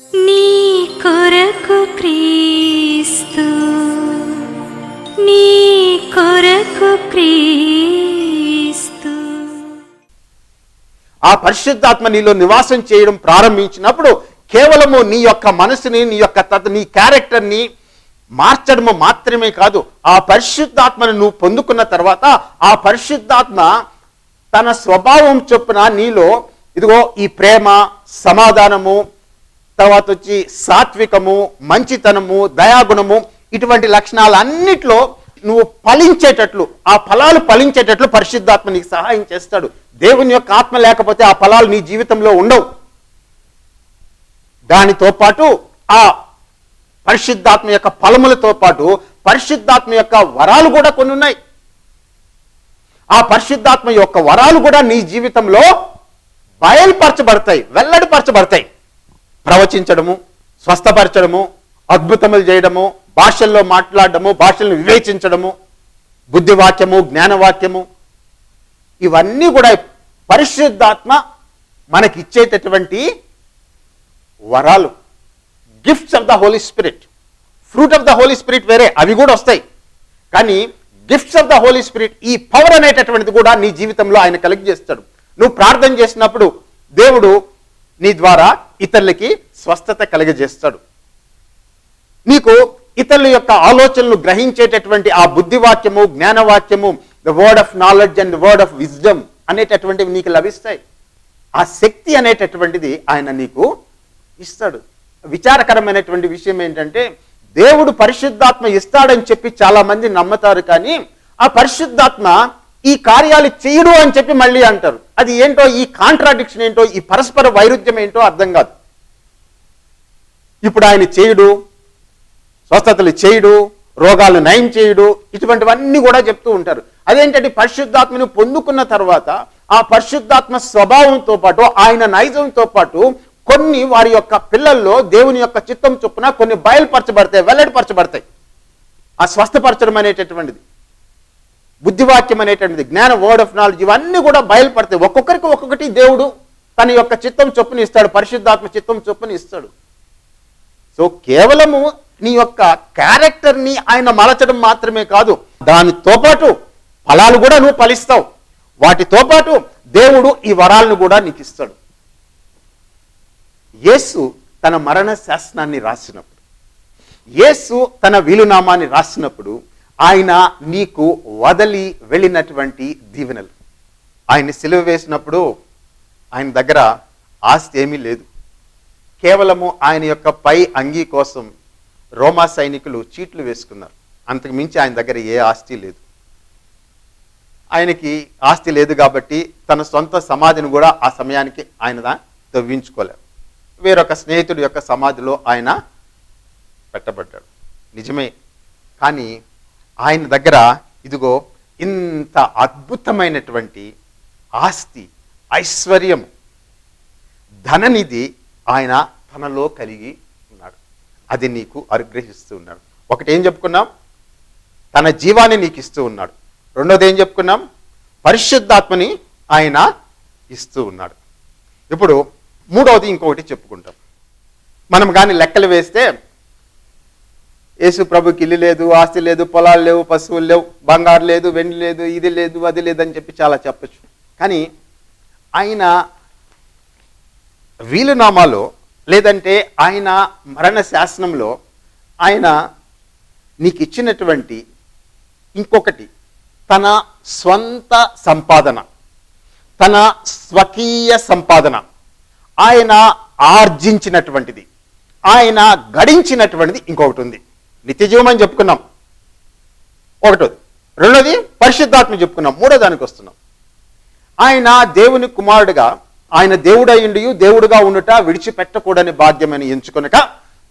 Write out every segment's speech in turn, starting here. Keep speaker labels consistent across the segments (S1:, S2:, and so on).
S1: నీ కొరకు క్రీస్తు నీ కొరకు క్రీస్తు.
S2: ఆ పరిశుద్ధాత్మ నీలో నివాసం చేయడం ప్రారంభించినప్పుడు కేవలము నీ యొక్క మనసుని నీ యొక్క తత నీ క్యారెక్టర్ని మార్చడము మాత్రమే కాదు ఆ పరిశుద్ధాత్మను నువ్వు పొందుకున్న తర్వాత ఆ పరిశుద్ధాత్మ తన స్వభావం చొప్పున నీలో ఇదిగో ఈ ప్రేమ సమాధానము తర్వాత వచ్చి సాత్వికము మంచితనము దయాగుణము ఇటువంటి లక్షణాలు అన్నిట్లో నువ్వు ఫలించేటట్లు ఆ ఫలాలు ఫలించేటట్లు పరిశుద్ధాత్మ నీకు సహాయం చేస్తాడు. దేవుని యొక్క ఆత్మ లేకపోతే ఆ ఫలాలు నీ జీవితంలో ఉండవు. దానితో పాటు ఆ పరిశుద్ధాత్మ యొక్క ఫలములతో పాటు పరిశుద్ధాత్మ యొక్క వరాలు కూడా కొన్ని ఉన్నాయి ఆ పరిశుద్ధాత్మ యొక్క వరాలు కూడా నీ జీవితంలో బయలుపరచబడతాయి వెల్లడిపరచబడతాయి. ప్రవచించడము స్వస్థపరచడము అద్భుతములు చేయడము భాషల్లో మాట్లాడడము భాషలను వివేచించడము బుద్ధివాక్యము జ్ఞానవాక్యము ఇవన్నీ కూడా పరిశుద్ధాత్మ మనకిచ్చేటటువంటి వరాలు. Gifts of the Holy Spirit fruit of the Holy Spirit వేరే అవి కూడా వస్తాయి. కానీ gifts of the Holy Spirit ఈ పవర్ అనేటటువంటిది కూడా నీ జీవితంలో ఆయన కలిగి చేస్తాడు. నువ్వు ప్రార్థన చేసినప్పుడు దేవుడు నీ ద్వారా ఇతరులకి స్వస్థత కలిగజేస్తాడు. నీకు ఇతరుల యొక్క ఆలోచనలు గ్రహించేటటువంటి ఆ బుద్ధివాక్యము జ్ఞానవాక్యము the word of knowledge and word of wisdom అనేటటువంటివి నీకు లభిస్తాయి. ఆ శక్తి అనేటటువంటిది ఆయన నీకు ఇస్తాడు. విచారకరమైనటువంటి విషయం ఏంటంటే దేవుడు పరిశుద్ధాత్మ ఇస్తాడని చెప్పి చాలా మంది నమ్ముతారు కానీ ఆ పరిశుద్ధాత్మ ఈ కార్యాలు చేయడు అని చెప్పి మళ్ళీ అంటారు. అది ఏంటో ఈ కాంట్రాడిక్షన్ ఏంటో ఈ పరస్పర వైరుధ్యం ఏంటో అర్థం కాదు. ఇప్పుడు ఆయన చేయుడు స్వస్థతలు చేయుడు రోగాలను నయం చేయుడు ఇటువంటివన్నీ కూడా చెప్తూ ఉంటారు. అదేంటంటే పరిశుద్ధాత్మను పొందుకున్న తర్వాత ఆ పరిశుద్ధాత్మ స్వభావంతో పాటు ఆయన నైజంతో పాటు కొన్ని వారి యొక్క పిల్లల్లో దేవుని యొక్క చిత్తం చొప్పున కొన్ని బయలుపరచబడతాయి వెల్లడిపరచబడతాయి. ఆ స్వస్థపరచడం అనేటటువంటిది. బుద్ధివాక్యం అనేటువంటిది జ్ఞాన వర్డ్ ఆఫ్ నాలెడ్జ్ ఇవన్నీ కూడా బయలుపడతాయి ఒక్కొక్కరికి ఒక్కొక్కటి దేవుడు తన యొక్క చిత్తం చొప్పున ఇస్తాడు పరిశుద్ధాత్మ చిత్తం చొప్పున ఇస్తాడు. సో కేవలము నీ యొక్క క్యారెక్టర్ని ఆయన మలచడం మాత్రమే కాదు దానితో పాటు ఫలాలు కూడా నువ్వు ఫలిస్తావు. వాటితో పాటు దేవుడు ఈ వరాలను కూడా నీకు ఇస్తాడు. యేసు తన మరణ శాసనాన్ని రాసినప్పుడు యేసు తన వీలునామాన్ని రాసినప్పుడు ఆయన నీకు వదలి వెళ్ళినటువంటి దీవెనలు. ఆయన సిలువ వేసినప్పుడు ఆయన దగ్గర ఆస్తి ఏమీ లేదు. కేవలము ఆయన యొక్క పై అంగీ కోసం రోమా సైనికులు చీట్లు వేసుకున్నారు. అంతకు మించి ఆయన దగ్గర ఏ ఆస్తి లేదు. ఆయనకి ఆస్తి లేదు కాబట్టి తన సొంత సమాధిని కూడా ఆ సమయానికి ఆయన తవ్వించుకోలేదు. వేరొక స్నేహితుడి యొక్క సమాధిలో ఆయన పెట్టబడ్డాడు. నిజమే. కానీ ఆయన దగ్గర ఇదిగో ఇంత అద్భుతమైనటువంటి ఆస్తి ఐశ్వర్యం ధననిధి ఆయన తనలో కలిగి ఉన్నాడు. అది నీకు అనుగ్రహిస్తూ ఉన్నాడు. ఒకటి ఏం చెప్పుకున్నాం? తన జీవాన్ని నీకు ఇస్తూ ఉన్నాడు. రెండోది ఏం చెప్పుకున్నాం? పరిశుద్ధాత్మని ఆయన ఇస్తూ ఉన్నాడు. ఇప్పుడు మూడవది ఇంకొకటి చెప్పుకుంటాం. మనం కానీ లెక్కలు వేస్తే యేసు ప్రభుకి ఇల్లు లేదు ఆస్తి లేదు పొలాలు లేవు పశువులు లేవు బంగారు లేదు వెండి లేదు ఇది లేదు అది లేదు అని చెప్పి చాలా చెప్పచ్చు. కానీ ఆయన వీలునామాలో లేదంటే ఆయన మరణ శాసనంలో ఆయన నీకు ఇచ్చినటువంటి ఇంకొకటి తన స్వంత సంపాదన తన స్వకీయ సంపాదన. ఆయన ఆర్జించినటువంటిది ఆయన గడించినటువంటిది ఇంకొకటి ఉంది. నిత్యజీవం అని చెప్పుకున్నాం. ఒకటోది. రెండోది పరిశుద్ధాత్మ చెప్పుకున్నాం. మూడో దానికి వస్తున్నాం. ఆయన దేవుని కుమారుడుగా ఆయన దేవుడయ్యుండి దేవుడుగా ఉండుట విడిచిపెట్టకూడని బాధ్యమని ఎంచుకొనక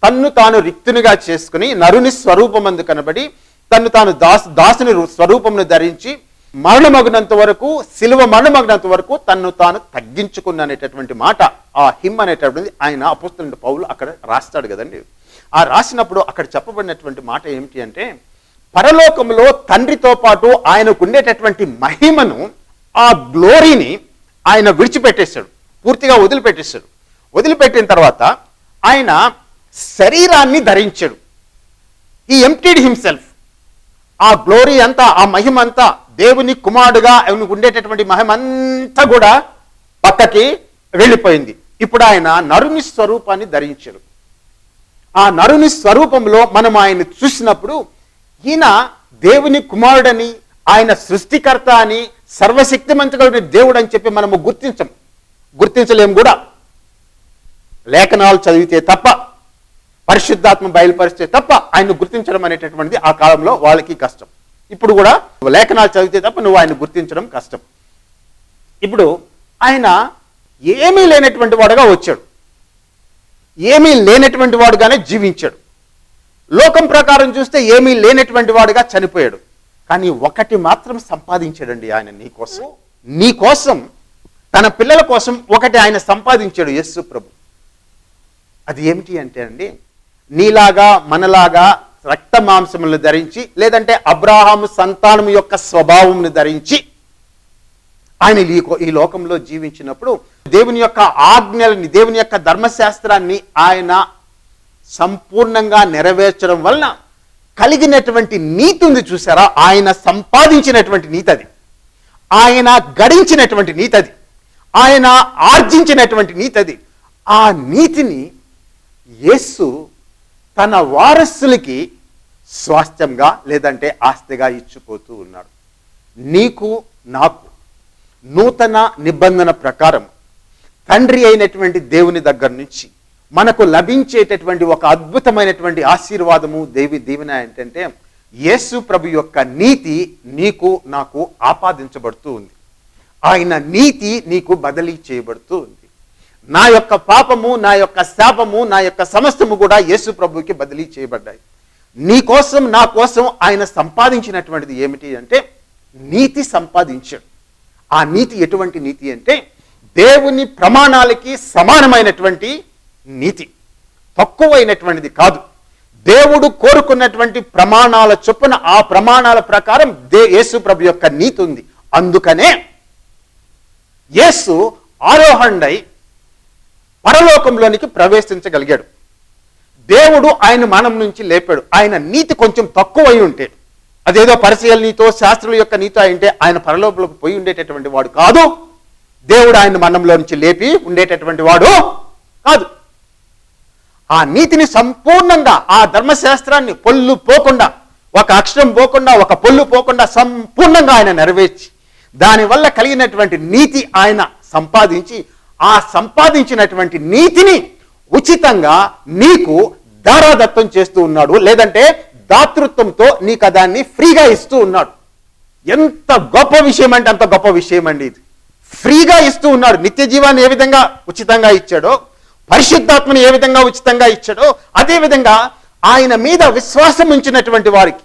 S2: తన్ను తాను రిక్తునిగా చేసుకుని నరుని స్వరూపమందు కనబడి తన్ను తాను దాసు దాసుని స్వరూపమును ధరించి మరణమగినంత వరకు సిలువ మరణమగినంత వరకు తన్ను తాను తగ్గించుకున్న అనేటటువంటి మాట ఆ హిమ్ అనేటటువంటిది ఆయన అపుస్తున్న పౌలు అక్కడ రాస్తాడు కదండి. ఆ రాసినప్పుడు అక్కడ చెప్పబడినటువంటి మాట ఏమిటి అంటే పరలోకంలో తండ్రితో పాటు ఆయనకు ఉండేటటువంటి మహిమను ఆ గ్లోరీని ఆయన విడిచిపెట్టేశాడు పూర్తిగా వదిలిపెట్టేశాడు. వదిలిపెట్టిన తర్వాత ఆయన శరీరాన్ని ధరించాడు. ఈ ఎంప్టీడ్ హిమ్సెల్ఫ్ ఆ గ్లోరీ అంతా ఆ మహిమ అంతా దేవుని కుమారుడుగా ఆయనకు ఉండేటటువంటి మహిమ అంతా కూడా పక్కకి వెళ్ళిపోయింది. ఇప్పుడు ఆయన నరుని స్వరూపాన్ని ధరించాడు. ఆ నరుని స్వరూపంలో మనం ఆయన చూసినప్పుడు ఈయన దేవుని కుమారుడని ఆయన సృష్టికర్త అని సర్వశక్తిమంతుడైన దేవుడు అని చెప్పి మనము గుర్తించం. గుర్తించలేము కూడా. లేఖనాలు చదివితే తప్ప పరిశుద్ధాత్మ బయలుపరిస్తే తప్ప ఆయన గుర్తించడం అనేటటువంటిది ఆ కాలంలో వాళ్ళకి కష్టం. ఇప్పుడు కూడా లేఖనాలు చదివితే తప్ప నువ్వు ఆయన గుర్తించడం కష్టం. ఇప్పుడు ఆయన ఏమీ లేనటువంటి వాడుగా వచ్చాడు. ఏమీ లేనటువంటి వాడుగానే జీవించాడు. లోకం ప్రకారం చూస్తే ఏమీ లేనటువంటి వాడుగా చనిపోయాడు. కానీ ఒకటి మాత్రం సంపాదించాడండి ఆయన నీకోసం నీకోసం నీ కోసం తన పిల్లల కోసం ఒకటి ఆయన సంపాదించాడు యస్సు ప్రభు. అది ఏమిటి అంటే అండి నీలాగా మనలాగా రక్త మాంసములను ధరించి లేదంటే అబ్రాహాము సంతానం యొక్క స్వభావమును ధరించి ఆయన ఈ ఈ లోకంలో జీవించినప్పుడు దేవుని యొక్క ఆజ్ఞలని దేవుని యొక్క ధర్మశాస్త్రాన్ని ఆయన సంపూర్ణంగా నెరవేర్చడం వలన కలిగినటువంటి నీతి ఉంది చూసారా? ఆయన సంపాదించినటువంటి నీతి అది. ఆయన గడించినటువంటి నీతి అది. ఆయన ఆర్జించినటువంటి నీతి అది. ఆ నీతిని యేసు తన వారసులకి స్వాస్థ్యంగా లేదంటే ఆస్తిగా ఇచ్చిపోతూ ఉన్నాడు. నీకు నాకు నూతన నిబంధన ప్రకారం తండ్రి అయినటువంటి దేవుని దగ్గర నుంచి మనకు లభించేటటువంటి ఒక అద్భుతమైనటువంటి ఆశీర్వాదము దేవి దీవెన ఏంటంటే యేసు ప్రభు యొక్క నీతి నీకు నాకు ఆపాదించబడుతూ ఉంది. ఆయన నీతి నీకు బదిలీ చేయబడుతూ ఉంది. నా యొక్క పాపము నా యొక్క శాపము నా యొక్క సమస్తము కూడా యేసు ప్రభుకి బదిలీ చేయబడ్డాయి. నీ కోసం నా కోసం ఆయన సంపాదించినటువంటిది ఏమిటి అంటే నీతి సంపాదించాడు. ఆ నీతి ఎటువంటి నీతి అంటే దేవుని ప్రమాణాలకి సమానమైనటువంటి నీతి. తక్కువైనటువంటిది కాదు. దేవుడు కోరుకున్నటువంటి ప్రమాణాల చొప్పున ఆ ప్రమాణాల ప్రకారం దే యేసు ప్రభు యొక్క నీతి ఉంది. అందుకనే యేసు ఆరోహణై పరలోకంలోనికి ప్రవేశించగలిగాడు. దేవుడు ఆయన మనం నుంచి లేపాడు. ఆయన నీతి కొంచెం తక్కువై ఉంటే అదేదో పరిశీల నీతో శాస్త్రుల యొక్క నీతో అంటే ఆయన పరలోపలకు పోయి ఉండేటటువంటి వాడు కాదు. దేవుడు ఆయన మన్నంలో నుంచి లేపి ఉండేటటువంటి వాడు కాదు. ఆ నీతిని సంపూర్ణంగా ఆ ధర్మశాస్త్రాన్ని పొల్లు పోకుండా ఒక అక్షరం పోకుండా ఒక పొల్లు పోకుండా సంపూర్ణంగా ఆయన నెరవేర్చి దానివల్ల కలిగినటువంటి నీతి ఆయన సంపాదించి ఆ సంపాదించినటువంటి నీతిని ఉచితంగా నీకు దారాదత్తం చేస్తూ ఉన్నాడు. లేదంటే దాతృత్వంతో నీకు దాన్ని ఫ్రీగా ఇస్తూ ఉన్నాడు. ఎంత గొప్ప విషయం అంటే అంత గొప్ప విషయం అండి ఇది. ఫ్రీగా ఇస్తూ ఉన్నాడు. నిత్య జీవాన్ని ఏ విధంగా ఉచితంగా ఇచ్చాడో పరిశుద్ధాత్మను ఏ విధంగా ఉచితంగా ఇచ్చాడో అదేవిధంగా ఆయన మీద విశ్వాసం ఉంచినటువంటి వారికి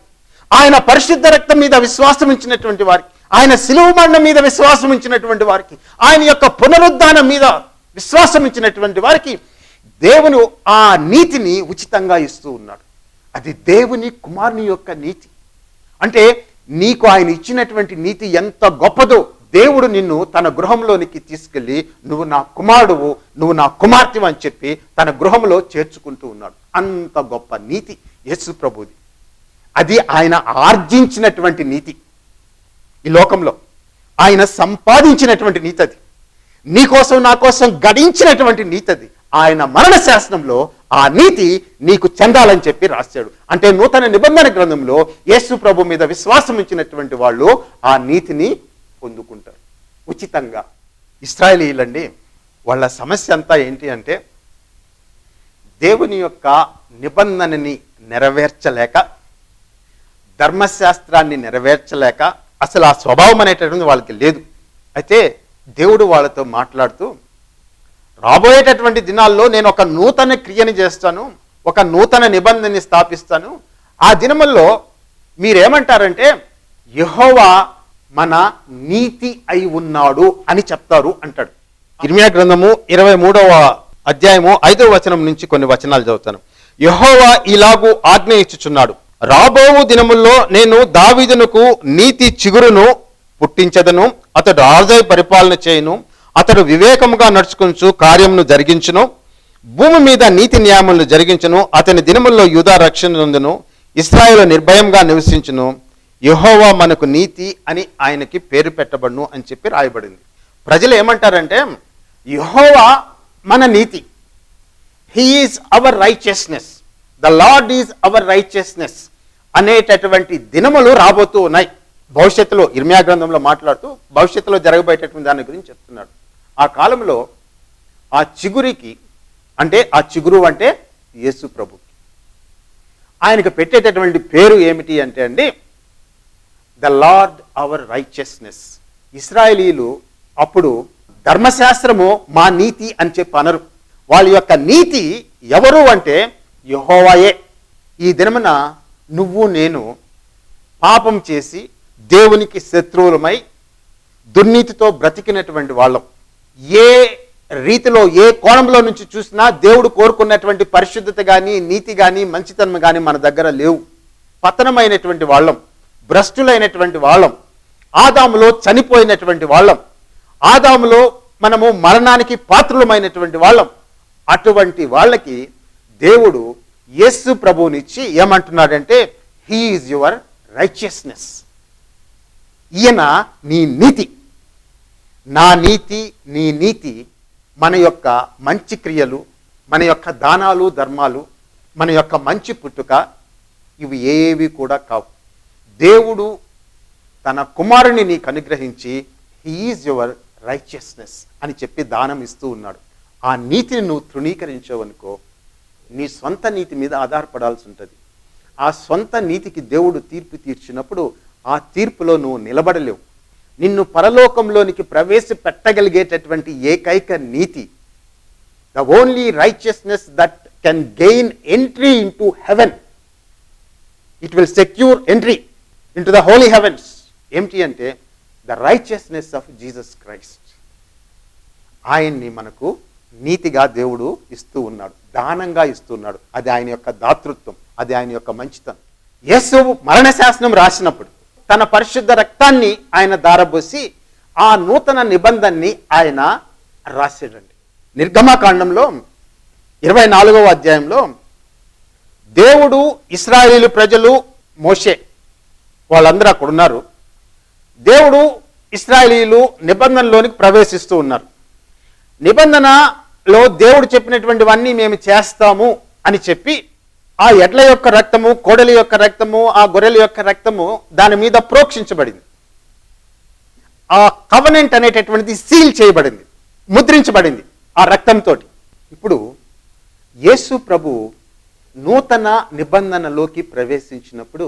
S2: ఆయన పరిశుద్ధ రక్తం మీద విశ్వాసం ఉంచినటువంటి వారికి ఆయన సిలువు మరణం మీద విశ్వాసం ఉంచినటువంటి వారికి ఆయన యొక్క పునరుద్ధానం మీద విశ్వాసం ఇచ్చినటువంటి వారికి దేవుని ఆ నీతిని ఉచితంగా ఇస్తూ ఉన్నాడు. అది దేవుని కుమారుని యొక్క నీతి. అంటే నీకు ఆయన ఇచ్చినటువంటి నీతి ఎంత గొప్పదో దేవుడు నిన్ను తన గృహంలోనికి తీసుకెళ్ళి నువ్వు నా కుమారుడువు నువ్వు నా కుమార్తెవు అని చెప్పి తన గృహంలో చేర్చుకుంటూ ఉన్నాడు. అంత గొప్ప నీతి యేసు ప్రభుది. అది ఆయన ఆర్జించినటువంటి నీతి. ఈ లోకంలో ఆయన సంపాదించినటువంటి నీతి అది. నీ కోసం నా కోసం గడించినటువంటి నీతి అది. ఆయన మరణ శాసనంలో ఆ నీతి నీకు చెందాలని చెప్పి రాశాడు. అంటే నూతన నిబంధన గ్రంథంలో యేసు ప్రభు మీద విశ్వాసం ఇచ్చినటువంటి వాళ్ళు ఆ నీతిని పొందుకుంటారు. ఉచితంగా. ఇస్రాయలీలండి వాళ్ళ సమస్య అంతా ఏంటి అంటే దేవుని యొక్క నిబంధనని నెరవేర్చలేక ధర్మశాస్త్రాన్ని నెరవేర్చలేక అసలు ఆ స్వభావం అనేటటువంటి వాళ్ళకి లేదు. అయితే దేవుడు వాళ్ళతో మాట్లాడుతూ రాబోయేటటువంటి దినాల్లో నేను ఒక నూతన క్రియని చేస్తాను ఒక నూతన నిబంధనని స్థాపిస్తాను. ఆ దినముల్లో మీరేమంటారంటే యహోవా మన నీతి అయి ఉన్నాడు అని చెప్తారు అంటాడు. ఇర్మియా గ్రంథము ఇరవై మూడవ అధ్యాయము ఐదవ వచనం నుంచి కొన్ని వచనాలు చదువుతాను. యహోవా ఇలాగూ ఆజ్ఞ ఇచ్చుచున్నాడు. రాబోవు దినముల్లో నేను దావీదునకు నీతి చిగురును పుట్టించదను అతడు రాజై పరిపాలన చేయను. అతడు వివేకముగా నడుచుకుంచు కార్యమును జరిగించును భూమి మీద నీతి న్యాయములను జరిగించును అతని దినముల్లో యూదా రక్షణ నందును ఇస్రాయేల్ నిర్భయంగా నివసించును. యహోవా మనకు నీతి అని ఆయనకి పేరు పెట్టబడును అని చెప్పి రాయబడింది. ప్రజలు ఏమంటారంటే యహోవా మన నీతి. He is our righteousness the Lord is our righteousness అనేటటువంటి దినములు రాబోతూ ఉన్నాయి. భవిష్యత్తులో ఇర్మియా గ్రంథంలో మాట్లాడుతూ భవిష్యత్తులో జరగబోయేటటువంటి దాని గురించి చెప్తున్నాడు. ఆ కాలంలో ఆ చిగురికి అంటే ఆ చిగురు అంటే యేసు ప్రభు ఆయనకు పెట్టేటటువంటి పేరు ఏమిటి అంటే అండి ద లార్డ్ అవర్ రైచియస్నెస్. ఇస్రాయేలీలు అప్పుడు ధర్మశాస్త్రము మా నీతి అని చెప్పి అనరు. వాళ్ళ యొక్క నీతి ఎవరు అంటే యహోవాయే. ఈ దినమున నువ్వు నేను పాపం చేసి దేవునికి శత్రువులమై దుర్నీతితో బ్రతికినటువంటి వాళ్ళం. ఏ రీతిలో ఏ కోణంలో నుంచి చూసినా దేవుడు కోరుకున్నటువంటి పరిశుద్ధత కానీ నీతి కానీ మంచితనం కానీ మన దగ్గర లేవు. పతనమైనటువంటి వాళ్ళం భ్రష్టులైనటువంటి వాళ్ళం ఆదాములో చనిపోయినటువంటి వాళ్ళం ఆదాములో మనము మరణానికి పాత్రులమైనటువంటి వాళ్ళం. అటువంటి వాళ్ళకి దేవుడు యేసు ప్రభువునిచ్చి ఏమంటున్నాడంటే హీ ఈజ్ యువర్ రైచియస్నెస్ ఈయన నీ నీతి. నా నీతి నీ నీతి మన యొక్క మంచి క్రియలు మన యొక్క దానాలు ధర్మాలు మన యొక్క మంచి పుట్టుక ఇవి ఏవి కూడా కావు. దేవుడు తన కుమారుని నీకు అనుగ్రహించి హీఈస్ యువర్ రైచియస్నెస్ అని చెప్పి దానం ఇస్తూ ఉన్నాడు. ఆ నీతిని నువ్వు తృణీకరించావనుకో నీ సొంత నీతి మీద ఆధారపడాల్సి ఉంటుంది. ఆ సొంత నీతికి దేవుడు తీర్పు తీర్చినప్పుడు ఆ తీర్పులో నువ్వు నిలబడలేవు. నిన్ను పరలోకంలోనికి ప్రవేశపెట్టగలిగేటటువంటి ఏకైక నీతి the only righteousness that can gain entry into heaven it will secure entry into the holy heavens ఏమిటి అంటే the righteousness of Jesus Christ ఆయన్ని మనకు నీతిగా దేవుడు ఇస్తూ ఉన్నాడు దానంగా ఇస్తున్నాడు అది ఆయన యొక్క దాతృత్వం అది ఆయన యొక్క మంచితనం. యేసు మరణ శాసనం రాసినప్పుడు తన పరిశుద్ధ రక్తాన్ని ఆయన దారబోసి ఆ నూతన నిబంధనని ఆయన రాసాడండి నిర్గమాకాండంలో ఇరవై నాలుగవ అధ్యాయంలో దేవుడు ఇస్రాయేలు ప్రజలు మోషే వాళ్ళందరూ అక్కడ ఉన్నారు. దేవుడు ఇస్రాయేలీలు నిబంధనలోనికి ప్రవేశిస్తూ ఉన్నారు. నిబంధనలో దేవుడు చెప్పినటువంటివన్నీ మేము చేస్తాము అని చెప్పి ఆ ఎడ్ల యొక్క రక్తము కోడలి యొక్క రక్తము ఆ గొర్రెల యొక్క రక్తము దాని మీద ప్రోక్షించబడింది. ఆ కవనెంట్ అనేటటువంటిది సీల్ చేయబడింది ముద్రించబడింది ఆ రక్తంతో ఇప్పుడు యేసు ప్రభు నూతన నిబంధనలోకి ప్రవేశించినప్పుడు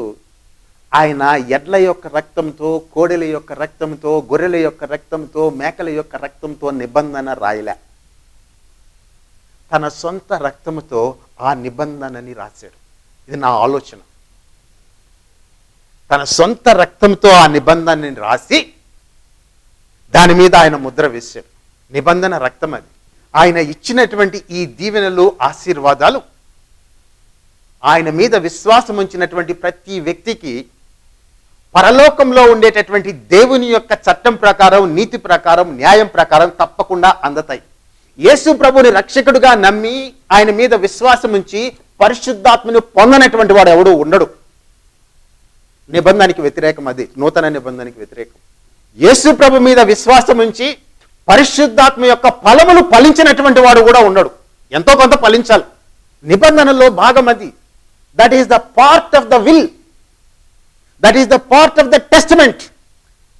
S2: ఆయన ఎడ్ల యొక్క రక్తంతో కోడెల యొక్క రక్తంతో గొర్రెల యొక్క రక్తంతో మేకల యొక్క రక్తంతో నిబంధన రాయలే. తన సొంత రక్తంతో ఆ నిబంధనని రాశాడు. ఇది నా ఆలోచన. తన సొంత రక్తంతో ఆ నిబంధనని రాసి దాని మీద ఆయన ముద్ర వేశాడు. నిబంధన రక్తం అది. ఆయన ఇచ్చినటువంటి ఈ దీవెనలు ఆశీర్వాదాలు ఆయన మీద విశ్వాసం ఉంచినటువంటి ప్రతి వ్యక్తికి పరలోకంలో ఉండేటటువంటి దేవుని యొక్క చట్టం ప్రకారం నీతి ప్రకారం న్యాయం ప్రకారం తప్పకుండా అందతాయి. యేసు ప్రభుని రక్షకుడుగా నమ్మి ఆయన మీద విశ్వాసం ఉంచి పరిశుద్ధాత్మను పొందనటువంటి వాడు ఎవడు ఉండడు. నిబంధనకి వ్యతిరేకం అది. నూతన నిబంధనకి వ్యతిరేకం. యేసు ప్రభు మీద విశ్వాసం ఉంచి పరిశుద్ధాత్మ యొక్క ఫలములు ఫలించినటువంటి వాడు కూడా ఉండడు. ఎంతో కొంత ఫలించాలి. నిబంధనలో భాగం అది. That is the part of the will that is the part of the testament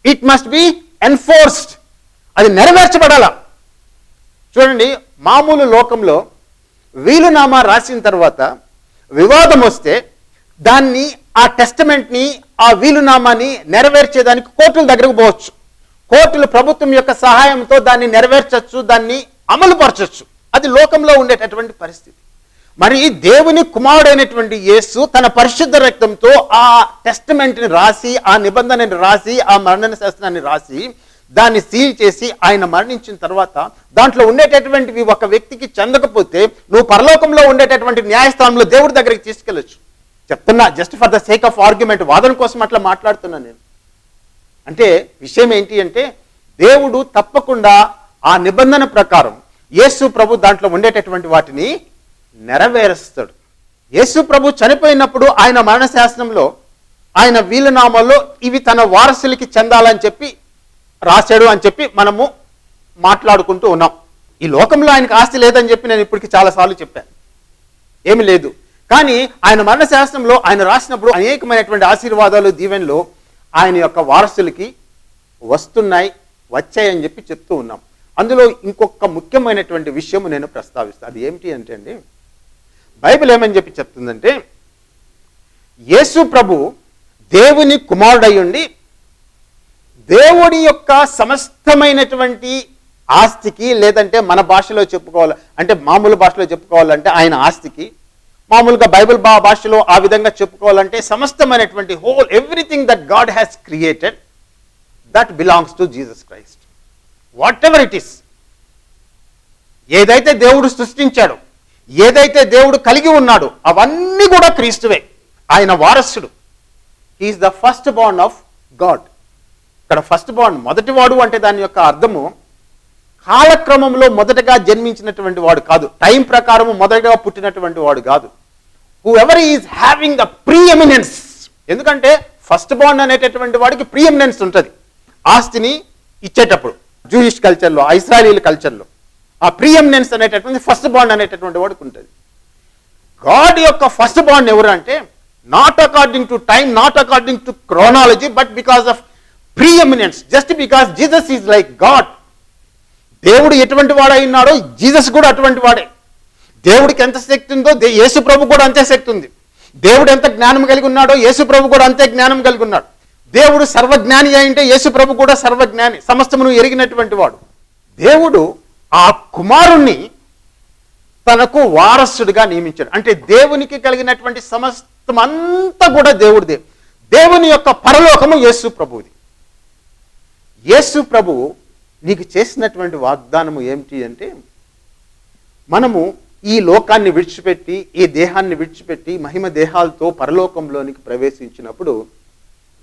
S2: it must be enforced అది నెరవేర్చబడాల? చూడండి మామూలు లోకంలో వీలునామా రాసిన తర్వాత వివాదం వస్తే దాన్ని ఆ టెస్టమెంట్ని ఆ వీలునామాని నెరవేర్చేదానికి కోర్టుల దగ్గరకు పోవచ్చు. కోర్టులు ప్రభుత్వం యొక్క సహాయంతో దాన్ని నెరవేర్చచ్చు దాన్ని అమలుపరచచ్చు. అది లోకంలో ఉండేటటువంటి పరిస్థితి. మరి దేవుని కుమారుడైనటువంటి యేసు తన పరిశుద్ధ రక్తంతో ఆ టెస్టమెంట్ని రాసి ఆ నిబంధనని రాసి ఆ మరణ శాస్త్రాన్ని రాసి దాన్ని సీల్ చేసి ఆయన మరణించిన తర్వాత దాంట్లో ఉండేటటువంటివి ఒక వ్యక్తికి చెందకపోతే నువ్వు పరలోకంలో ఉండేటటువంటి న్యాయస్థానంలో దేవుడి దగ్గరికి తీసుకెళ్ళొచ్చు. చెప్తున్నా just for the sake of argument వాదన కోసం అట్లా మాట్లాడుతున్నా నేను. అంటే విషయం ఏంటి అంటే దేవుడు తప్పకుండా ఆ నిబంధన ప్రకారం యేసు ప్రభు దాంట్లో ఉండేటటువంటి వాటిని నెరవేరుస్తాడు. యేసు ప్రభు చనిపోయినప్పుడు ఆయన మరణశాసనంలో ఆయన వీలనామాలో ఇవి తన వారసులకి చెందాలని చెప్పి రాశాడు అని చెప్పి మనము మాట్లాడుకుంటూ ఉన్నాం. ఈ లోకంలో ఆయనకు ఆస్తి లేదని చెప్పి నేను ఇప్పటికి చాలాసార్లు చెప్పాను. ఏమి లేదు. కానీ ఆయన మరణశాస్త్రంలో ఆయన రాసినప్పుడు అనేకమైనటువంటి ఆశీర్వాదాలు దీవెనలు ఆయన యొక్క వారసులకి వస్తున్నాయి వచ్చాయని చెప్పి చెప్తూ ఉన్నాం. అందులో ఇంకొక ముఖ్యమైనటువంటి విషయం నేను ప్రస్తావిస్తాను అది ఏమిటి అంటే అండి బైబిల్ ఏమని చెప్పి చెప్తుందంటే యేసు ప్రభు దేవుని కుమారుడయ్యుండి దేవుడి యొక్క సమస్తమైనటువంటి ఆస్తికి లేదంటే మన భాషలో చెప్పుకోవాలి అంటే మామూలు భాషలో చెప్పుకోవాలంటే ఆయన ఆస్తికి మామూలుగా బైబిల్ బా భాషలో ఆ విధంగా చెప్పుకోవాలంటే సమస్తమైనటువంటి whole everything that God has created that belongs to Jesus Christ whatever it is ఏదైతే దేవుడు సృష్టించాడు ఏదైతే దేవుడు కలిగి ఉన్నాడో అవన్నీ కూడా క్రీస్తువే. ఆయన వారసుడు. Is the firstborn of God ఇక్కడ ఫస్ట్ బాండ్ మొదటివాడు అంటే దాని యొక్క అర్థము కాలక్రమంలో మొదటగా జన్మించినటువంటి వాడు కాదు. టైం ప్రకారము మొదటగా పుట్టినటువంటి వాడు కాదు. Whoever is having the preeminence ఎందుకంటే ఫస్ట్ బాండ్ అనేటటువంటి వాడికి ప్రీఎమినెన్స్ ఉంటుంది. ఆస్తిని ఇచ్చేటప్పుడు జూయిష్ కల్చర్లో ఇస్రాయలీల కల్చర్లో ఆ ప్రీఎమినెన్స్ అనేటటువంటి ఫస్ట్ బాండ్ అనేటటువంటి వాడికి ఉంటుంది. గాడ్ యొక్క ఫస్ట్ బాండ్ ఎవరు అంటే not according to time not according to chronology but because of preeminence just because Jesus is like God దేవుడు ఎటువంటి వాడై ఉన్నాడో జీసస్ కూడా అటువంటి వాడే. దేవుడికి ఎంత శక్తి ఉందో దే- యేసు ప్రభు కూడా అంతే శక్తి ఉంది. దేవుడు ఎంత జ్ఞానం కలిగి ఉన్నాడో యేసు ప్రభు కూడా అంతే జ్ఞానం కలిగి ఉన్నాడు. దేవుడు సర్వజ్ఞాని అయింటే యేసు ప్రభు కూడా సర్వజ్ఞాని సమస్తమును ఎరిగినటువంటి వాడు. దేవుడు ఆ కుమారుణ్ణి తనకు వారసుడిగా నియమించాడు. అంటే దేవునికి కలిగినటువంటి సమస్తం అంతా కూడా దేవుడిదే. దేవుని యొక్క పరలోకము యేసు ప్రభువుది. యేసు ప్రభు నీకు చేసినటువంటి వాగ్దానము ఏమిటి అంటే మనము ఈ లోకాన్ని విడిచిపెట్టి ఈ దేహాన్ని విడిచిపెట్టి మహిమ దేహాలతో పరలోకంలోనికి ప్రవేశించినప్పుడు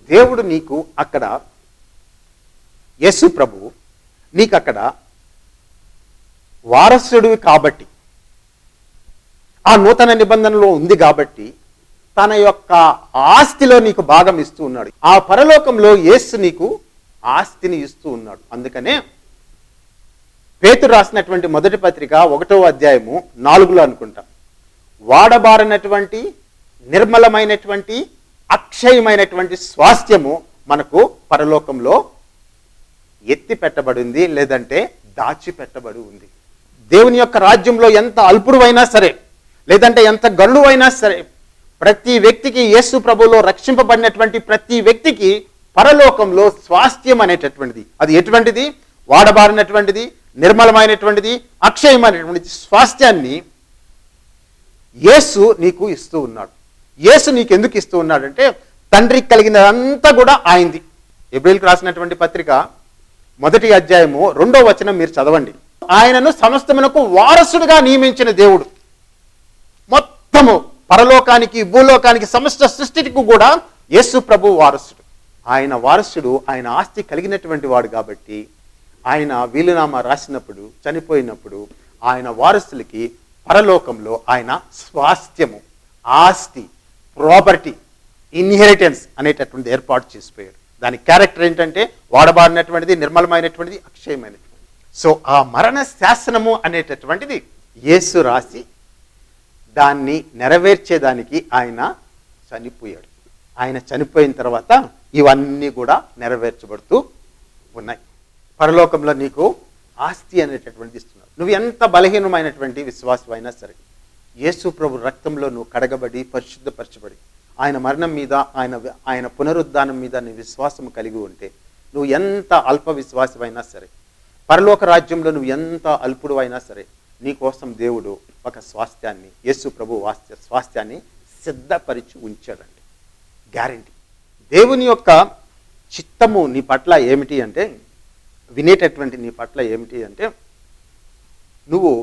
S2: దేవుడు నీకు అక్కడ యేసు ప్రభు నీకు అక్కడ వారసుడివి కాబట్టి ఆ నూతన నిబంధనలో ఉంది కాబట్టి తన యొక్క ఆస్తిలో నీకు భాగం ఇస్తూ ఉన్నాడు. ఆ పరలోకంలో యేసు నీకు ఆస్తిని ఇస్తూ ఉన్నాడు. అందుకనే పేతురు రాసినటువంటి మొదటి పత్రిక ఒకటో అధ్యాయము నాలుగులో అనుకుంటా. వాడబారినటువంటి నిర్మలమైనటువంటి అక్షయమైనటువంటి స్వాస్థ్యము మనకు పరలోకంలో ఎత్తి పెట్టబడింది లేదంటే దాచిపెట్టబడి ఉంది. దేవుని యొక్క రాజ్యంలో ఎంత అల్పుడువైనా సరే లేదంటే ఎంత గరుడువైనా అయినా సరే ప్రతి వ్యక్తికి యేసు ప్రభులో రక్షింపబడినటువంటి ప్రతి వ్యక్తికి పరలోకంలో స్వాస్థ్యం అనేటటువంటిది. అది ఎటువంటిది? వాడబారినటువంటిది నిర్మలమైనటువంటిది అక్షయమైనటువంటి స్వాస్థ్యాన్ని యేసు నీకు ఇస్తూ ఉన్నాడు. యేసు నీకు ఎందుకు ఇస్తూ ఉన్నాడంటే తండ్రికి కలిగినదంతా కూడా ఆయింది ఎబ్రిల్కి రాసినటువంటి పత్రిక మొదటి అధ్యాయము రెండో వచనం మీరు చదవండి. ఆయనను సమస్తమునకు వారసుడుగా నియమించిన దేవుడు. మొత్తము పరలోకానికి భూలోకానికి సమస్త సృష్టికి కూడా యేసు ప్రభు వారసుడు. ఆయన వారసుడు ఆయన ఆస్తి కలిగినటువంటి వాడు కాబట్టి ఆయన వీలునామా రాసినప్పుడు చనిపోయినప్పుడు ఆయన వారసులకి పరలోకంలో ఆయన స్వాస్థ్యము ఆస్తి ప్రాపర్టీ ఇన్హెరిటెన్స్ అనేటటువంటి ఏర్పాటు చేసిపోయాడు. దాని క్యారెక్టర్ ఏంటంటే వాడబారినటువంటిది నిర్మలమైనటువంటిది అక్షయమైనటువంటిది. సో ఆ మరణ శాసనము అనేటటువంటిది యేసు రాసి దాన్ని నెరవేర్చేదానికి ఆయన చనిపోయాడు. ఆయన చనిపోయిన తర్వాత ఇవన్నీ కూడా నెరవేర్చబడుతూ ఉన్నాయి. పరలోకంలో నీకు ఆస్తి అనేటటువంటిది ఇస్తున్నారు. నువ్వు ఎంత బలహీనమైనటువంటి విశ్వాసం అయినా సరే యేసు ప్రభు రక్తంలో నువ్వు కడగబడి పరిశుద్ధపరచబడి ఆయన మరణం మీద ఆయన ఆయన పునరుద్ధానం మీద నీ విశ్వాసం కలిగి ఉంటే నువ్వు ఎంత అల్ప విశ్వాసమైనా సరే పరలోక రాజ్యంలో నువ్వు ఎంత అల్పుడు అయినా సరే నీకోసం దేవుడు ఒక స్వాస్థ్యాన్ని యేసు ప్రభు వాస్య స్వాస్థ్యాన్ని సిద్ధపరిచి ఉంచాడండి. గ్యారంటీ. దేవుని యొక్క చిత్తము నీ పట్ల ఏమిటి అంటే వినేటటువంటి నీ పట్ల ఏమిటి అంటే నువ్వు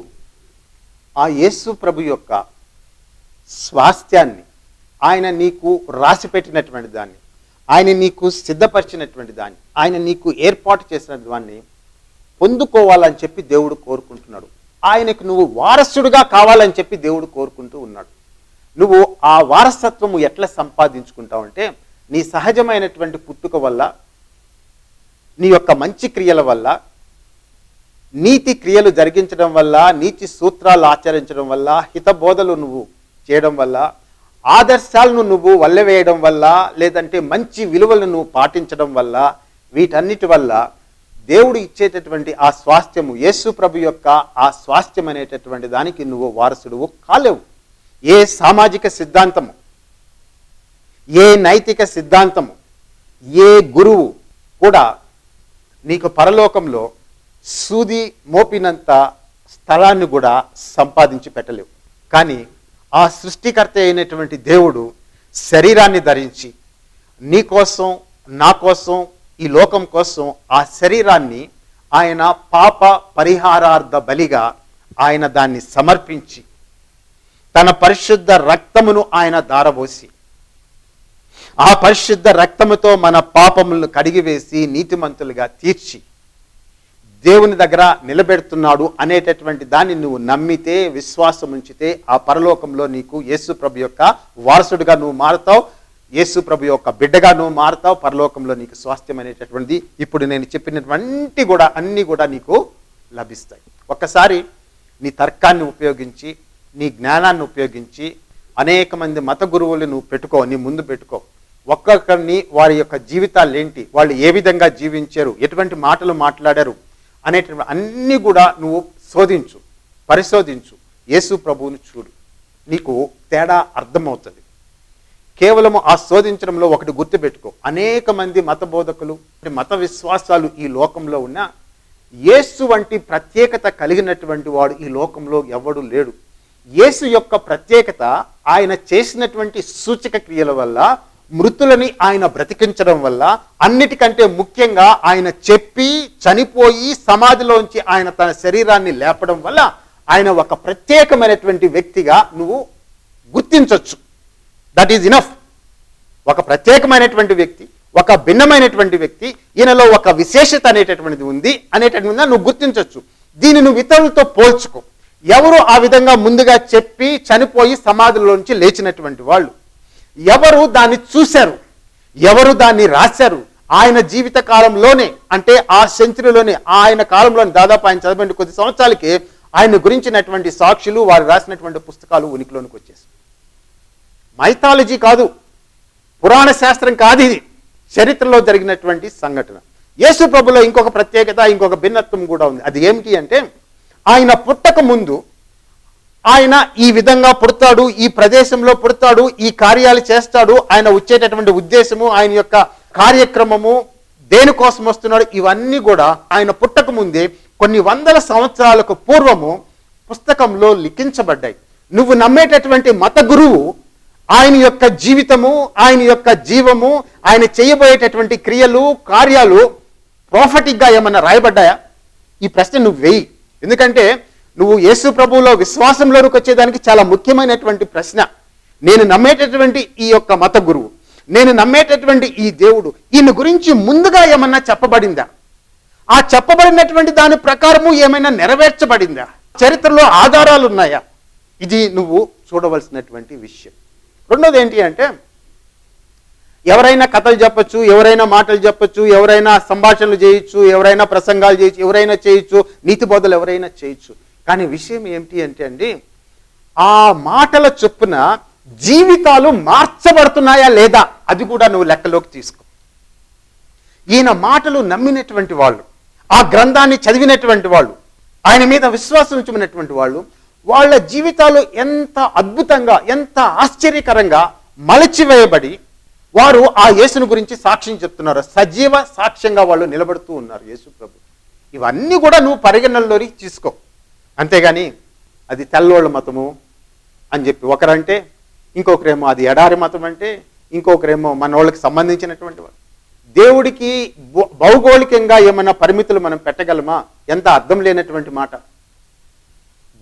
S2: ఆ యేసు ప్రభు యొక్క స్వాస్థ్యాన్ని ఆయన నీకు రాసి పెట్టినటువంటి దాన్ని ఆయన నీకు సిద్ధపరిచినటువంటి దాన్ని ఆయన నీకు ఏర్పాటు చేసిన దాన్ని పొందుకోవాలని చెప్పి దేవుడు కోరుకుంటున్నాడు. ఆయనకు నువ్వు వారసుడుగా కావాలని చెప్పి దేవుడు కోరుకుంటూ ఉన్నాడు. నువ్వు ఆ వారసత్వము ఎట్లా సంపాదించుకుంటావు అంటే నీ సహజమైనటువంటి పుట్టుక వల్ల నీ యొక్క మంచి క్రియల వల్ల నీతి క్రియలు జరిగించడం వల్ల నీతి సూత్రాలు ఆచరించడం వల్ల హితబోధలు నువ్వు చేయడం వల్ల ఆదర్శాలను నువ్వు వల్లవేయడం వల్ల లేదంటే మంచి విలువలను నువ్వు పాటించడం వల్ల వీటన్నిటి వల్ల దేవుడు ఇచ్చేటటువంటి ఆ స్వాస్థ్యము యేసు ప్రభు యొక్క ఆ స్వాస్థ్యం అనేటటువంటి దానికి నువ్వు వారసుడువు కాలేవు. ఏ సామాజిక సిద్ధాంతము ఏ నైతిక సిద్ధాంతము ఏ గురువు కూడా నీకు పరలోకంలో సూది మోపినంత స్థలాన్ని కూడా సంపాదించి పెట్టలేవు. కానీ ఆ సృష్టికర్త అయినటువంటి దేవుడు శరీరాన్ని ధరించి నీ కోసం నా కోసం ఈ లోకం కోసం ఆ శరీరాన్ని ఆయన పాప పరిహారార్థ బలిగా ఆయన దాన్ని సమర్పించి తన పరిశుద్ధ రక్తమును ఆయన దారబోసి ఆ పరిశుద్ధ రక్తముతో మన పాపములను కడిగివేసి నీతిమంతులుగా తీర్చి దేవుని దగ్గర నిలబెడుతున్నాడు అనేటటువంటి దాన్ని నువ్వు నమ్మితే విశ్వాసం ఉంచితే ఆ పరలోకంలో నీకు యేసు ప్రభు యొక్క వారసుడిగా నువ్వు మారుతావు యేసు ప్రభు యొక్క బిడ్డగా నువ్వు మారుతావు పరలోకంలో నీకు స్వాస్థ్యం అనేటటువంటిది ఇప్పుడు నేను చెప్పినటువంటి కూడా అన్నీ కూడా నీకు లభిస్తాయి. ఒక్కసారి నీ తర్కాన్ని ఉపయోగించి నీ జ్ఞానాన్ని ఉపయోగించి అనేక మంది మత గురువులు నువ్వు పెట్టుకో నీ ముందు పెట్టుకో. ఒక్కొక్కరిని వారి యొక్క జీవితాలు ఏంటి వాళ్ళు ఏ విధంగా జీవించారు? ఎటువంటి మాటలు మాట్లాడారు? అనేటువంటి అన్నీ కూడా నువ్వు శోధించు పరిశోధించు. యేసు ప్రభువుని చూడు. నీకు తేడా అర్థమవుతుంది. కేవలం ఆ శోధించడంలో ఒకటి గుర్తుపెట్టుకో. అనేక మంది మత బోధకులు మత విశ్వాసాలు ఈ లోకంలో ఉన్న యేసు వంటి ప్రత్యేకత కలిగినటువంటి వాడు ఈ లోకంలో ఎవడు లేడు. యేసు యొక్క ప్రత్యేకత ఆయన చేసినటువంటి సూచక క్రియల వల్ల మృతులని ఆయన బ్రతికించడం వల్ల అన్నిటికంటే ముఖ్యంగా ఆయన చెప్పి చనిపోయి సమాధిలోంచి ఆయన తన శరీరాన్ని లేపడం వల్ల ఆయన ఒక ప్రత్యేకమైనటువంటి వ్యక్తిగా నువ్వు గుర్తించవచ్చు దట్ ఈజ్ ఇనఫ్ ఒక ప్రత్యేకమైనటువంటి వ్యక్తి ఒక భిన్నమైనటువంటి వ్యక్తి ఈయనలో ఒక విశేషత అనేటటువంటిది ఉంది అనేటటువంటి నువ్వు గుర్తించవచ్చు దీన్ని నువ్వు ఇతరులతో పోల్చుకో. ఎవరు ఆ విధంగా ముందుగా చెప్పి చనిపోయి సమాధిలోంచి లేచినటువంటి వాళ్ళు? ఎవరు దాన్ని చూశారు? ఎవరు దాన్ని రాశారు? ఆయన జీవిత కాలంలోనే అంటే ఆ సెంచరీలోనే ఆయన కాలంలోనే దాదాపు ఆయన చదవండి కొద్ది సంవత్సరాలకి ఆయన గురించినటువంటి సాక్షులు వారు రాసినటువంటి పుస్తకాలు ఉనికిలోనికి వచ్చేసి మైథాలజీ కాదు పురాణ శాస్త్రం కాదు ఇది. చరిత్రలో జరిగినటువంటి సంఘటన. యేసు ప్రభులో ఇంకొక ప్రత్యేకత ఇంకొక భిన్నత్వం కూడా ఉంది. అది ఏమిటి అంటే ఆయన పుట్టక ముందు ఆయన ఈ విధంగా పుడతాడు ఈ ప్రదేశంలో పుడతాడు ఈ కార్యాలు చేస్తాడు ఆయన వచ్చేటటువంటి ఉద్దేశము ఆయన యొక్క కార్యక్రమము దేనికోసం వస్తున్నాడు ఇవన్నీ కూడా ఆయన పుట్టక ముందే కొన్ని వందల సంవత్సరాలకు పూర్వము పుస్తకంలో లిఖించబడ్డాయి. నువ్వు నమ్మేటటువంటి మత గురువు ఆయన యొక్క జీవితము ఆయన యొక్క జీవము ఆయన చేయబోయేటటువంటి క్రియలు కార్యాలు ప్రాఫిటిక్గా ఏమన్నా రాయబడ్డాయా? ఈ ప్రశ్న నువ్వు వేయి. ఎందుకంటే నువ్వు యేసు ప్రభువులో విశ్వాసంలోనికి వచ్చేదానికి చాలా ముఖ్యమైనటువంటి ప్రశ్న. నేను నమ్మేటటువంటి ఈ యొక్క మత గురువు నేను నమ్మేటటువంటి ఈ దేవుడు ఈయన గురించి ముందుగా ఏమన్నా చెప్పబడిందా? ఆ చెప్పబడినటువంటి దాని ప్రకారము ఏమైనా నెరవేర్చబడిందా? చరిత్రలో ఆధారాలు ఉన్నాయా ఇది నువ్వు చూడవలసినటువంటి విషయం. రెండోది ఏంటి అంటే ఎవరైనా కథలు చెప్పచ్చు ఎవరైనా మాటలు చెప్పచ్చు ఎవరైనా సంభాషణలు చేయొచ్చు ఎవరైనా ప్రసంగాలు చేయొచ్చు ఎవరైనా చేయొచ్చు నీతి బోధలు ఎవరైనా చేయొచ్చు. కానీ విషయం ఏమిటి అంటే అండి ఆ మాటల చొప్పున జీవితాలు మార్చబడుతున్నాయా లేదా అది కూడా నువ్వు లెక్కలోకి తీసుకో. ఈయన మాటలు నమ్మినటువంటి వాళ్ళు ఆ గ్రంథాన్ని చదివినటువంటి వాళ్ళు ఆయన మీద విశ్వాసం ఉంచుకున్నటువంటి వాళ్ళు వాళ్ళ జీవితాలు ఎంత అద్భుతంగా ఎంత ఆశ్చర్యకరంగా మలచివేయబడి వారు ఆ యేసును గురించి సాక్ష్యం చెప్తున్నారు. సజీవ సాక్ష్యంగా వాళ్ళు నిలబడుతూ ఉన్నారు యేసు ప్రభు ఇవన్నీ కూడా నువ్వు పరిగణనలోకి తీసుకో. అంతేగాని అది తెల్లోళ్ళ మతము అని చెప్పి ఒకరంటే ఇంకొకరేమో అది ఎడారి మతం అంటే ఇంకొకరేమో మన వాళ్ళకి సంబంధించినటువంటి వాళ్ళు దేవుడికి భౌ- భౌగోళికంగా ఏమైనా పరిమితులు మనం పెట్టగలమా? ఎంత అర్థం లేనటువంటి మాట.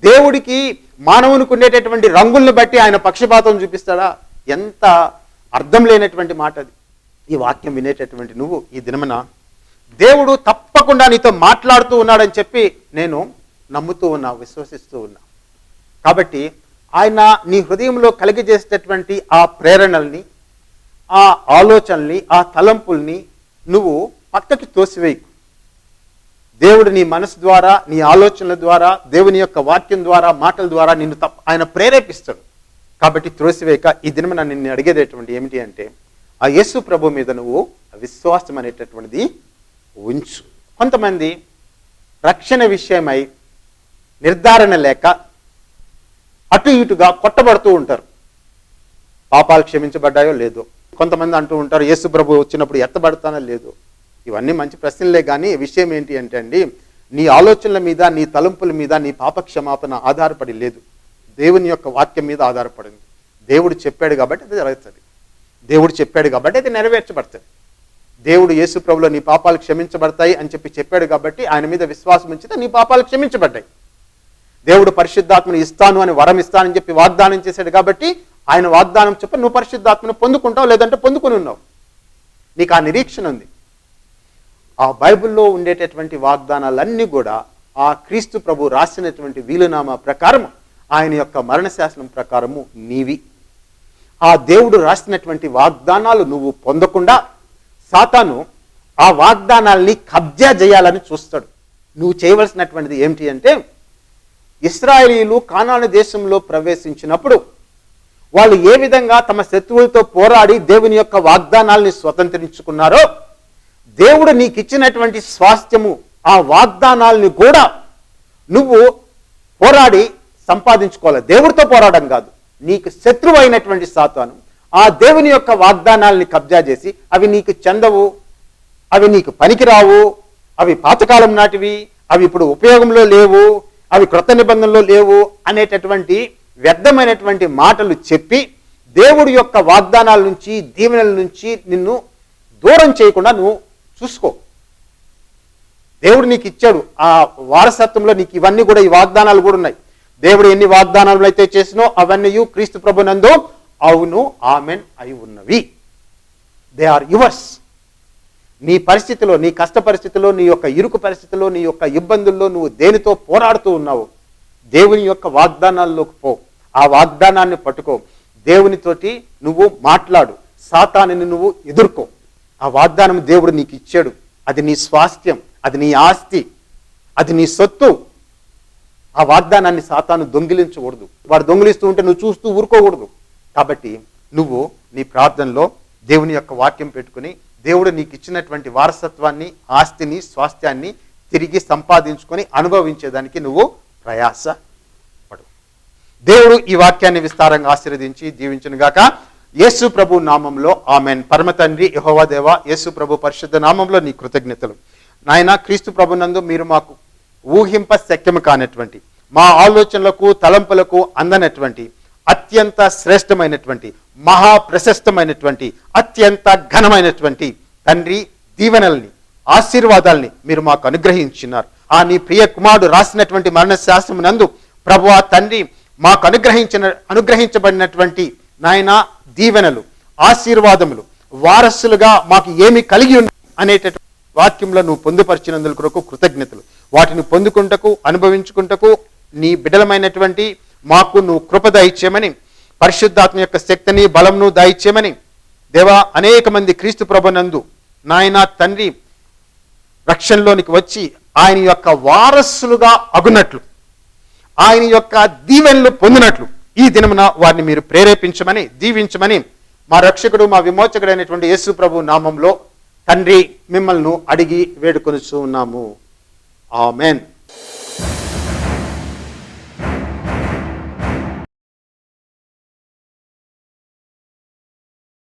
S2: దేవుడికి మానవునికి ఉండేటటువంటి రంగుల్ని బట్టి ఆయన పక్షపాతం చూపిస్తాడా? ఎంత అర్థం లేనటువంటి మాట అది. ఈ వాక్యం వినేటటువంటి నువ్వు ఈ దినమున దేవుడు తప్పకుండా నీతో మాట్లాడుతూ ఉన్నాడని చెప్పి నేను నమ్ముతూ ఉన్నావు విశ్వసిస్తూ ఉన్నావు కాబట్టి ఆయన నీ హృదయంలో కలిగజేసేటటువంటి ఆ ప్రేరణల్ని ఆ ఆలోచనల్ని ఆ తలంపుల్ని నువ్వు పక్కకి తోసివేయకు. దేవుడు నీ మనసు ద్వారా నీ ఆలోచనల ద్వారా దేవుని యొక్క వాక్యం ద్వారా మాటల ద్వారా నిన్ను తప్ప ఆయన ప్రేరేపిస్తాడు. కాబట్టి త్రోసివేయక ఈ దినం నన్ను నిన్ను అడిగేటటువంటి ఏమిటి అంటే ఆ యేసు ప్రభు మీద నువ్వు విశ్వాసం అనేటటువంటిది ఉంచు. కొంతమంది రక్షణ విషయమై నిర్ధారణ లేక అటు ఇటుగా కొట్టబడుతూ ఉంటారు. పాపాలు క్షమించబడ్డాయో లేదో. కొంతమంది అంటూ ఉంటారు యేసు ప్రభు వచ్చినప్పుడు ఎత్తబడతానో లేదో. ఇవన్నీ మంచి ప్రశ్నలే కానీ విషయం ఏంటి అంటే అండి నీ ఆలోచనల మీద నీ తలంపుల మీద నీ పాప క్షమాపణ ఆధారపడి లేదు. దేవుని యొక్క వాక్యం మీద ఆధారపడింది. దేవుడు చెప్పాడు కాబట్టి అది జరుగుతుంది. దేవుడు చెప్పాడు కాబట్టి అది నెరవేర్చబడుతుంది. దేవుడు యేసు ప్రభులో నీ పాపాలు క్షమించబడతాయి అని చెప్పి చెప్పాడు కాబట్టి ఆయన మీద విశ్వాసం ఉంచితే నీ పాపాలు క్షమించబడ్డాయి. దేవుడు పరిశుద్ధాత్మను ఇస్తాను అని వరం ఇస్తానని చెప్పి వాగ్దానం చేశాడు కాబట్టి ఆయన వాగ్దానం చెప్పి నువ్వు పరిశుద్ధాత్మను పొందుకుంటావు లేదంటే పొందుకుని ఉన్నావు. నీకు ఆ నిరీక్షణ ఉంది. ఆ బైబిల్లో ఉండేటటువంటి వాగ్దానాలన్నీ కూడా ఆ క్రీస్తు ప్రభు రాసినటువంటి వీలునామా ప్రకారం ఆయన యొక్క మరణశాసనం ప్రకారము నీవి. ఆ దేవుడు రాసినటువంటి వాగ్దానాలు నువ్వు పొందకుండా సాతాను ఆ వాగ్దానాల్ని కబ్జా చేయాలని చూస్తాడు. నువ్వు చేయవలసినటువంటిది ఏమిటి అంటే ఇస్రాయేలీలు కానాను దేశంలో ప్రవేశించినప్పుడు వాళ్ళు ఏ విధంగా తమ శత్రువులతో పోరాడి దేవుని యొక్క వాగ్దానాల్ని స్వతంత్రించుకున్నారో దేవుడు నీకు ఇచ్చినటువంటి స్వాస్థ్యము ఆ వాగ్దానాల్ని కూడా నువ్వు పోరాడి సంపాదించుకోవాలి. దేవుడితో పోరాడడం కాదు. నీకు శత్రువు అయినటువంటి సాతాను. ఆ దేవుని యొక్క వాగ్దానాల్ని కబ్జా చేసి అవి నీకు చెందవు అవి నీకు పనికిరావు అవి పాతకాలం నాటివి అవి ఇప్పుడు ఉపయోగంలో లేవు అవి క్రొత్త నిబంధనలో లేవు అనేటటువంటి వ్యర్థమైనటువంటి మాటలు చెప్పి దేవుడి యొక్క వాగ్దానాల నుంచి దీవెనల నుంచి నిన్ను దూరం చేయకుండా నువ్వు చూసుకో. దేవుడు నీకు ఇచ్చాడు. ఆ వారసత్వంలో నీకు ఇవన్నీ కూడా ఈ వాగ్దానాలు కూడా ఉన్నాయి. దేవుడు ఎన్ని వాగ్దానాలు అయితే చేసినో అవన్నీ క్రీస్తు ప్రభునందు అవును ఆమెన్ అయి ఉన్నవి. దే ఆర్ యువర్స్ నీ పరిస్థితిలో నీ కష్ట పరిస్థితిలో నీ యొక్క ఇరుకు పరిస్థితిలో నీ యొక్క ఇబ్బందుల్లో నువ్వు దేనితో పోరాడుతూ ఉన్నావు దేవుని యొక్క వాగ్దానాల్లోకి పో. ఆ వాగ్దానాన్ని పట్టుకో. దేవునితోటి నువ్వు మాట్లాడు. సాతానిని నువ్వు ఎదుర్కో. ఆ వాగ్దానం దేవుడు నీకు ఇచ్చాడు. అది నీ స్వాస్థ్యం అది నీ ఆస్తి అది నీ సొత్తు. ఆ వాగ్దానాన్ని సాతాను దొంగిలించకూడదు. వాడు దొంగిలిస్తూ ఉంటే నువ్వు చూస్తూ ఊరుకోకూడదు. కాబట్టి నువ్వు నీ ప్రార్థనలో దేవుని యొక్క వాక్యం పెట్టుకుని దేవుడు నీకు ఇచ్చినటువంటి వారసత్వాన్ని ఆస్తిని స్వాస్థ్యాన్ని తిరిగి సంపాదించుకొని అనుభవించేదానికి నువ్వు ప్రయాస పడు దేవుడు ఈ వాక్యాన్ని విస్తారంగా ఆశీర్వదించి దీవించునుగాక యేసు ప్రభు నామంలో ఆమెన్. పరమ తండ్రి యెహోవా యేసు ప్రభు పరిశుద్ధ నామంలో నీ కృతజ్ఞతలు. నాయన క్రీస్తు ప్రభునందు మీరు మాకు ఊహింప శక్యము కానటువంటి మా ఆలోచనలకు తలంపులకు అందనటువంటి అత్యంత శ్రేష్టమైనటువంటి మహా ప్రశస్తమైనటువంటి అత్యంత ఘనమైనటువంటి తండ్రి దీవెనల్ని ఆశీర్వాదాల్ని మీరు మాకు అనుగ్రహించినారు. ఆ నీ ప్రియ కుమారుడు రాసినటువంటి మరణశాస్త్రం శాస్త్రమునందు ప్రభు ఆ తండ్రి మాకు అనుగ్రహించిన అనుగ్రహించబడినటువంటి నాయన దీవెనలు ఆశీర్వాదములు వారసులుగా మాకు ఏమి కలిగి ఉన్న అనేటటువంటి వాక్యంలో నువ్వు పొందుపరిచినందుకు కృతజ్ఞతలు. వాటిని పొందుకుంటకు అనుభవించుకుంటకు నీ బిడలమైనటువంటి మాకు నువ్వు కృపద దయచేయమని పరిశుద్ధాత్మ యొక్క శక్తిని బలంను దయచేయమని దేవా అనేక మంది క్రీస్తు ప్రభునందు నాయన తండ్రి రక్షణలోనికి వచ్చి ఆయన యొక్క వారసులుగా అగునట్లు ఆయన యొక్క దీవెనలు పొందినట్లు ఈ దినమున వారిని మీరు ప్రేరేపించమని దీవించమని మా రక్షకుడు మా విమోచకుడైనటువంటి యేసు ప్రభు నామంలో తండ్రి మిమ్మల్ని అడిగి వేడుకొనుచు ఉన్నాము. ఆమెన్.